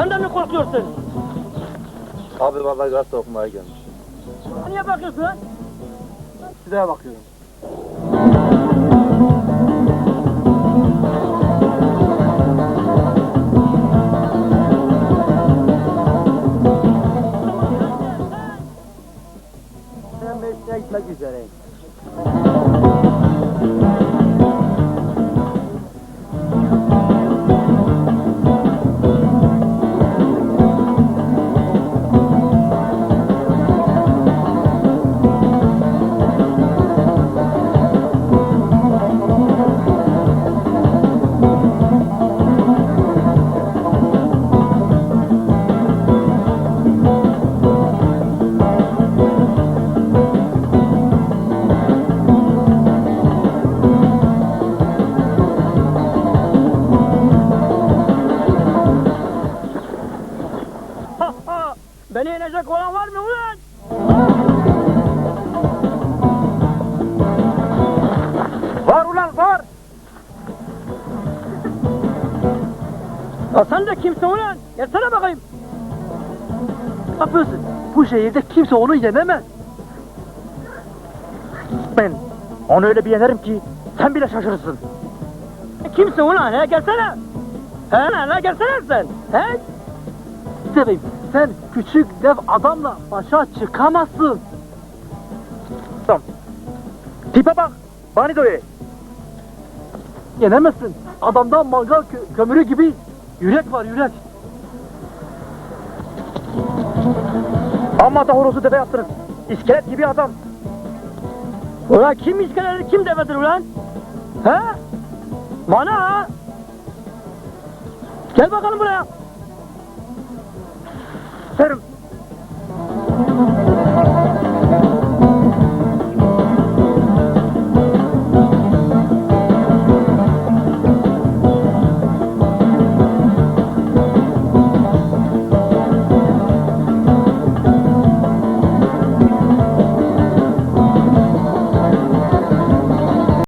Senden mi korkuyorsun? Abi vallahi gazete okumaya gelmiş. Niye bakıyorsun? Size bakıyorum. Ben meclise gitmek üzereyim. Beni yenecek olan var mı ulan? Var ulan var! Ya sen de kimsin ulan? Gelsene bakayım. Ne yapıyorsun? Bu şehirde kimse onu yenemez. Ben onu öyle bir yenerim ki sen bile şaşırırsın. Kimsin ulan? He gelsene. He lan gelsene sen. He? Seveyim sen küçük dev adamla başa çıkamazsın. Tamam. Tipe bak. Bani doye. Yenemezsin. Adamda mangal kö- kömürü gibi yürek var yürek. Amma da horozu deve yaptınız. İskelet gibi adam. Ulan kim iskeleri kim devedir ulan? He? Bana ha? Gel bakalım buraya. Ser